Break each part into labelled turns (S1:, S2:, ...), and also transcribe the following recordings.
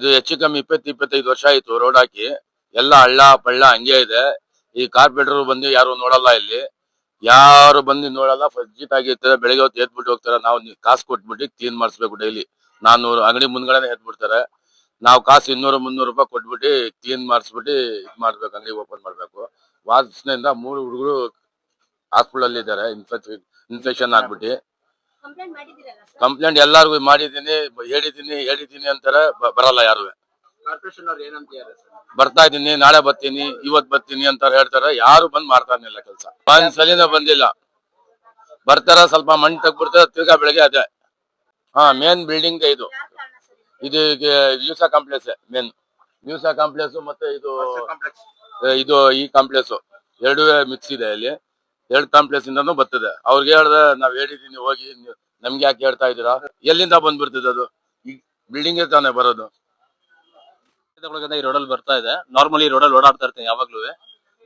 S1: ಇದು ಹೆಚ್ಚು ಕಮ್ಮಿ ಇಪ್ಪತ್ತು ಇಪ್ಪತ್ತೈದು ವರ್ಷ ಆಯ್ತು ರೋಡ್ ಹಾಕಿ. ಎಲ್ಲ ಹಳ್ಳ, ಪಳ್ಳ ಹಂಗೆ ಇದೆ. ಈ ಕಾರ್ಪೊರೇಟರ್ ಬಂದು ಯಾರು ನೋಡಲ್ಲ ಇಲ್ಲಿ. ಯಾರು ಬಂದು ನೋಡಲ್ಲ ಫಸ್ಟ್ ಆಗಿರ್ತಾರೆ ಬೆಳಿಗ್ಗೆ ಹೊತ್ತು ಎದ್ಬಿಟ್ಟು ಹೋಗ್ತಾರೆ. ನಾವು ಕಾಸು ಕೊಟ್ಬಿಟ್ಟು ಕ್ಲೀನ್ ಮಾಡಿಸ್ಬೇಕು ಡೈಲಿ ನಾನ್ನೂರು ಅಂಗಡಿ ಮುಂದ್ಗಡೆನೆ ಎದ್ಬಿಡ್ತಾರೆ. ನಾವು ಕಾಸು ಇನ್ನೂರು, ಮುನ್ನೂರು ರೂಪಾಯಿ ಕೊಟ್ಬಿಟ್ಟು ಕ್ಲೀನ್ ಮಾಡಿಸ್ಬಿಟ್ಟು ಇದ್ ಮಾಡ್ಬೇಕು, ಅಂಗಡಿ ಓಪನ್ ಮಾಡ್ಬೇಕು. ವಾಸನೆಯಿಂದ ಮೂರು ಹುಡುಗರು ಹಾಸ್ಪಿಟಲ್ ಇದ್ದಾರೆ. ಇನ್ಫೆಕ್ಷನ್ ಇನ್ಫೆಕ್ಷನ್ ಆಗ್ಬಿಟ್ಟು.
S2: ಕಂಪ್ಲೇಂಟ್ ಮಾಡಿದ್ದೀರಲ್ಲ ಸರ್
S1: ಕಂಪ್ಲೇಂಟ್ ಎಲ್ಲಾರ್ಗು ಮಾಡಿದೀನಿ ಹೇಳಿದೀನಿ ಹೇಳಿದೀನಿ ಅಂತಾರೆ ಬ- ಬರಲ್ಲ ಯಾರು.
S3: ಕಾರ್ಪೊರೇಷನ್ ಅವ್ರು ಏನಂತಿದ್ದಾರೆ ಸರ್
S1: ಬರ್ತಾ ಇದೀನಿ ನಾಳೆ ಬರ್ತೀನಿ ಇವತ್ ಬರ್ತೀನಿ ಅಂತ ಹೇಳ್ತಾರೆ ಯಾರು ಬಂದ್ ಮಾಡ್ತಾನಿಲ್ಲ ಕೆಲಸ. ಒಂದ್ ಸಲಿನ ಬಂದಿಲ್ಲ. ಬರ್ತಾರ ಸ್ವಲ್ಪ ಮಣ್ಣು ತಗ್ಬಿಡ್ತಾರ ತಿರ್ಗಾ ಬೆಳಗ್ಗೆ ಅದೇ. ಹಾ ಮೇನ್ ಬಿಲ್ಡಿಂಗ್ ಇದು. ಇದು? ನ್ಯೂಸಾ ಕಾಂಪ್ಲೆಕ್ಸ್ ಮೇನ್ ನ್ಯೂಸಾ ಕಾಂಪ್ಲೆಕ್ಸ್ ಮತ್ತೆ ಇದು
S3: ಕಾಂಪ್ಲೆಕ್ಸ್
S1: ಇದು ಈ ಕಾಂಪ್ಲೆಕ್ಸ್ ಎರಡೂ ಮಿಕ್ಸ್ ಇದೆ ಅಲ್ಲಿ. ಎರಡು ಕಾಂಪ್ಲೆಕ್ಸ್ ಇಂದನು ಬರ್ತದೆ. ಅವ್ರಿಗೆ ಹೇಳ್ದೆ, ನಾವ್ ಹೇಳಿದೀನಿ, ಹೋಗಿ ನಮ್ಗೆ ಯಾಕೆ ಹೇಳ್ತಾ ಇದ್ದೀರಾ? ಎಲ್ಲಿಂದ ಬಂದ್ಬಿಡ್ತದೆ ಅದು? ಬಿಲ್ಡಿಂಗ್ ತಾನೇ ಬರೋದು.
S4: ಈ ರೋಡಲ್ಲಿ ಬರ್ತಾ ಇದೆ. ನಾರ್ಮಲಿ ರೋಡಲ್ಲಿ ಓಡಾಡ್ತಾ ಇರ್ತೀನಿ ಯಾವಾಗ್ಲೂ.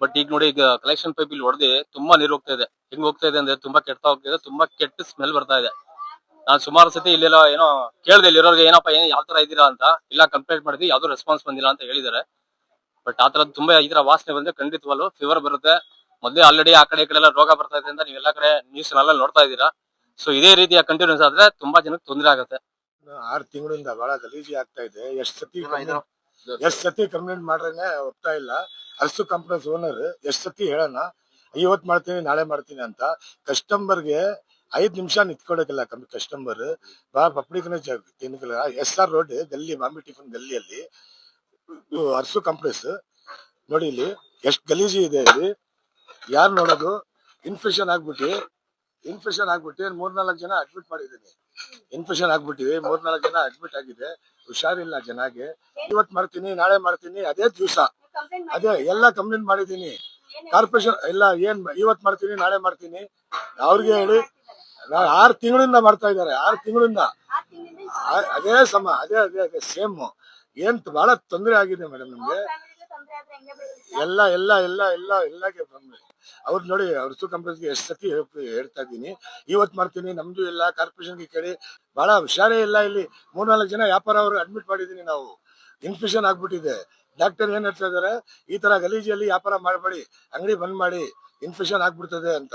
S4: ಬಟ್ ಈಗ ನೋಡಿ, ಈಗ ಕಲೆಕ್ಷನ್ ಪೈಪ್ ಇಲ್ಲಿ ಹೊಡೆದಿ ತುಂಬಾ ನೀರು ಹೋಗ್ತಾ ಇದೆ. ಹೆಂಗ್ ಹೋಗ್ತಾ ಇದೆ ಅಂದ್ರೆ ತುಂಬಾ ಕೆಟ್ಟ ಹೋಗ್ತಾ ಇದೆ, ತುಂಬಾ ಕೆಟ್ಟ ಸ್ಮೆಲ್ ಬರ್ತಾ ಇದೆ. ನಾನ್ ಸುಮಾರು ಸತಿ ಇಲ್ಲೆಲ್ಲ ಏನೋ ಕೇಳ್ದೆ, ಇಲ್ಲಿರೋರ್ಗೆ ಏನಪ್ಪ ಏನ್ ಯಾವ ತರ ಇದೀರಾ ಅಂತ. ಇಲ್ಲ ಕಂಪ್ಲೇಂಟ್ ಮಾಡಿದ್ವಿ, ಯಾವ್ದು ರೆಸ್ಪಾನ್ಸ್ ಬಂದಿಲ್ಲ ಅಂತ ಹೇಳಿದಾರೆ ಬಟ್ ಆ ತರದ್ ತುಂಬಾ ಈ ತರ ವಾಸನೆ ಬಂದ್ರೆ ಖಂಡಿತವಲ್ಲೂ ಫೀವರ್ ಬರುತ್ತೆ. ಮೊದ್ಲೇ ಆಲ್ರೆಡಿ ಆ ಕಡೆ ಈ ಕಡೆ ಎಲ್ಲ ರೋಗ ಬರ್ತಾ ಇದೆ ಅಂತ ಎಲ್ಲಾ ಕಡೆ ನ್ಯೂಸ್ ಎಲ್ಲ ನೋಡ್ತಾ ಇದ್ದೀರಾ. ಸೊ ಇದೇ ರೀತಿಯ ಕಂಟಿನ್ಯೂಸ್ ಆದ್ರೆ ತುಂಬಾ ಜನಕ್ಕೆ ತೊಂದರೆ ಆಗುತ್ತೆ.
S5: ಆರು ತಿಂಗಳಿಂದ ಬಹಳ ಗಲೀಜಿ ಆಗ್ತಾ ಇದೆ. ಎಷ್ಟ್ ಸತಿ ಎಷ್ಟ್ ಸತಿ ಕಂಪ್ಲೇಂಟ್ ಮಾಡ್ರೇನೆ ಒಪ್ತಾ ಇಲ್ಲ. ಅರ್ಸು ಕಂಪ್ನೀಸ್ ಓನರ್ ಎಷ್ಟ್ ಸತಿ ಹೇಳೋಣ ಇವತ್ ಮಾಡ್ತೀನಿ ನಾಳೆ ಮಾಡ್ತೀನಿ ಅಂತ ಕಸ್ಟಮರ್ಗೆ ಐದ್ ನಿಮಿಷ ನಿಂತ್ಕೊಳಕಿಲ್ಲ ಕಸ್ಟಮರ್ ಬಾ ಪಬ್ಲಿಕ್ನ ತಿನ್ಕಲ್ಲ ಎಸ್ ಆರ್ ರೋಡ್ ಗಲ್ಲಿ ಬಾಂಬೆ ಟಿಫನ್ ಗಲ್ಲಿಯಲ್ಲಿ ಅಲ್ಲಿ ಅರ್ಸು ಕಂಪ್ಲೇಸ್ ನೋಡಿ ಇಲ್ಲಿ ಎಷ್ಟ್ ಗಲೀಜಿ ಇದೆ ಇಲ್ಲಿ. ಯಾರು ನೋಡೋದು? ಇನ್ಫೆಕ್ಷನ್ ಆಗ್ಬಿಟ್ಟು. ಇನ್ಫೆಕ್ಷನ್ ಆಗ್ಬಿಟ್ಟು ಮೂರ್ನಾಲ್ಕು ಜನ ಅಡ್ಮಿಟ್ ಮಾಡಿದ್ದೀನಿ. ಇನ್ಫೆಕ್ಷನ್ ಆಗ್ಬಿಟ್ಟಿವಿ ಮೂರ್ನಾಲ್ಕು ಜನ ಅಡ್ಮಿಟ್ ಆಗಿದೆ. ಹುಷಾರಿಲ್ಲ ಚೆನ್ನಾಗಿ ಇವತ್ತು ಮಾಡ್ತೀನಿ, ನಾಳೆ ಮಾಡ್ತೀನಿ, ಅದೇ ದಿವಸ. ಅದೇ ಎಲ್ಲ ಕಂಪ್ಲೇಂಟ್ ಮಾಡಿದ್ದೀನಿ. ಕಾರ್ಪೊರೇಷನ್ ಎಲ್ಲ ಏನ್ ಇವತ್ ಮಾಡ್ತೀನಿ, ನಾಳೆ ಮಾಡ್ತೀನಿ. ಅವ್ರಿಗೆ ಹೇಳಿ ನಾವು ಆರು ತಿಂಗಳಿಂದ ಮಾಡ್ತಾ ಇದ್ದಾರೆ, ಆರು ತಿಂಗಳಿಂದ. ಅದೇ ಸಮ, ಅದೇ ಅದೇ ಅದೇ ಸೇಮ್ ಏನ್ ಬಹಳ ತೊಂದರೆ ಆಗಿದೆ ಮೇಡಮ್ ನಮ್ಗೆ. ಎಲ್ಲ ಎಲ್ಲ ಎಲ್ಲ ಎಲ್ಲ ಬಂದ್ವಿ ಅವ್ರು ನೋಡಿ, ಅವ್ರ ಕಂಪ್ಲೇಂಟ್ಗೆ ಎಷ್ಟು ಸತಿ ಹೇಳ್- ಹೇಳ್ತಾ ಇದ್ದೀನಿ. ಇವತ್ ಮಾಡ್ತೀನಿ, ನಮ್ದು ಇಲ್ಲ, ಕಾರ್ಪೊರೇಷನ್ಗೆ ಕೇಳಿ. ಬಹಳ ಹುಷಾರೇ ಇಲ್ಲ ಇಲ್ಲಿ. ಮೂರ್ನಾಲ್ಕು ಜನ ವ್ಯಾಪಾರ ಅವರು ಅಡ್ಮಿಟ್ ಮಾಡಿದೀನಿ ನಾವು. ಇನ್ಫೆಕ್ಷನ್ ಆಗ್ಬಿಟ್ಟಿದೆ. ಡಾಕ್ಟರ್ ಏನ್ ಹೇಳ್ತಾ ಇದಾರೆ? ಈ ತರ ಗಲೀಜಿಯಲ್ಲಿ ವ್ಯಾಪಾರ ಮಾಡಬೇಡಿ. ಅಂಗಡಿ ಬಂದ್ ಮಾಡಿ ಇನ್ಫೆಕ್ಷನ್ ಆಗ್ಬಿಡ್ತದೆ ಅಂತ.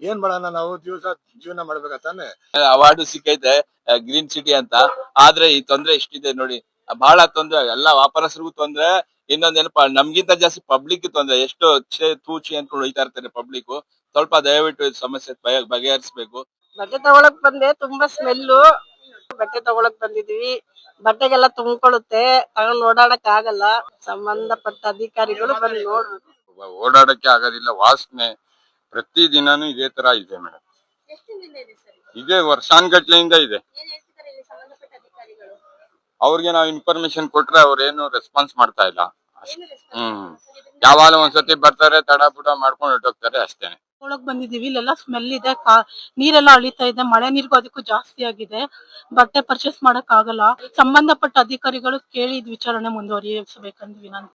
S5: ಏನ್ ಮಾಡೋಣ ನಾವು? ದಿವಸ ಜೀವನ ಮಾಡ್ಬೇಕಾ ತಾನೆ?
S6: ಅವಾರ್ಡ್ ಸಿಕ್ಕೈತೆ ಗ್ರೀನ್ ಸಿಟಿ ಅಂತ. ಆದ್ರೆ ಈ ತೊಂದ್ರೆ ಇಷ್ಟಿದೆ ನೋಡಿ. ಬಹಳ ತೊಂದ್ರೆ, ಎಲ್ಲ ವ್ಯಾಪಾರಸ್ಥರಿಗೂ ತೊಂದ್ರೆ. ಇನ್ನೊಂದೇನಪ್ಪ ನಮ್ಗಿಂತ ಜಾಸ್ತಿ ಪಬ್ಲಿಕ್ ತೊಂದ್ರೆ ಎಷ್ಟು ಛೇ ತೂಚಿ ಅನ್ಕೊಂಡು ಹೋಯ್ತಾ ಇರ್ತಾರೆ ಪಬ್ಲಿಕ್ ಸ್ವಲ್ಪ ದಯವಿಟ್ಟು ಈ ಸಮಸ್ಯೆ ಬಗೆ- ಬಗೆಹರಿಸ್ಬೇಕು.
S7: ಬಟ್ಟೆ ತಗೊಳಕ್ ಬಂದೆ ತುಂಬಾ ಸ್ಮೆಲ್ಲು ಬಟ್ಟೆ ತಗೊಳಕ್ ಬಂದಿದೀವಿ. ಬಟ್ಟೆಗೆಲ್ಲ ತುಂಬಿಕೊಳ್ಳುತ್ತೆ ತಗೊಂಡ್ ಓಡಾಡಕ್ ಆಗಲ್ಲ. ಸಂಬಂಧಪಟ್ಟ ಅಧಿಕಾರಿಗಳು ಬಂದು ನೋಡ್ಬೇಕು
S1: ಓಡಾಡಕ್ಕೆ ಆಗೋದಿಲ್ಲ ವಾಸನೆ. ಪ್ರತಿ ದಿನಾನು ಇದೇ ತರ ಇದೆ ಮೇಡಮ್.
S2: ಇದೆ
S1: ವರ್ಷಾನ್ಗಟ್ಲೆಯಿಂದ ಇದೆ. ಅವ್ರಿಗೆ ನಾವು ಇನ್ಫಾರ್ಮೇಶನ್ ಕೊಟ್ರೆ ಅವ್ರೇನು ರೆಸ್ಪಾನ್ಸ್ ಮಾಡ್ತಾ ಇಲ್ಲ. ಹ್ಮ್. ಯಾವಾಗ ಒಂದ್ಸತಿ ಬರ್ತಾರೆ ತಡ ಪುಟ ಮಾಡ್ಕೊಂಡು ಹೊರಟೋಗ್ತಾರೆ ಅಷ್ಟೇ.
S8: ಒಳಗ್ ಬಂದಿದೀವಿ ಇಲ್ಲೆಲ್ಲ ಸ್ಮೆಲ್ ಇದೆ ಕಾ- ನೀರೆಲ್ಲ ಅಳಿತಾ ಇದೆ ಮಳೆ ನೀರಿಗೂ ಅದಕ್ಕೂ ಜಾಸ್ತಿ ಆಗಿದೆ. ಬಟ್ಟೆ ಪರ್ಚೇಸ್ ಮಾಡಕ್ ಆಗಲ್ಲ ಸಂಬಂಧಪಟ್ಟ ಅಧಿಕಾರಿಗಳು ಕೇಳಿ ಇದ್ ವಿಚಾರಣೆ ಮುಂದುವರಿಸಬೇಕಂದ್ವಿ ನಾನು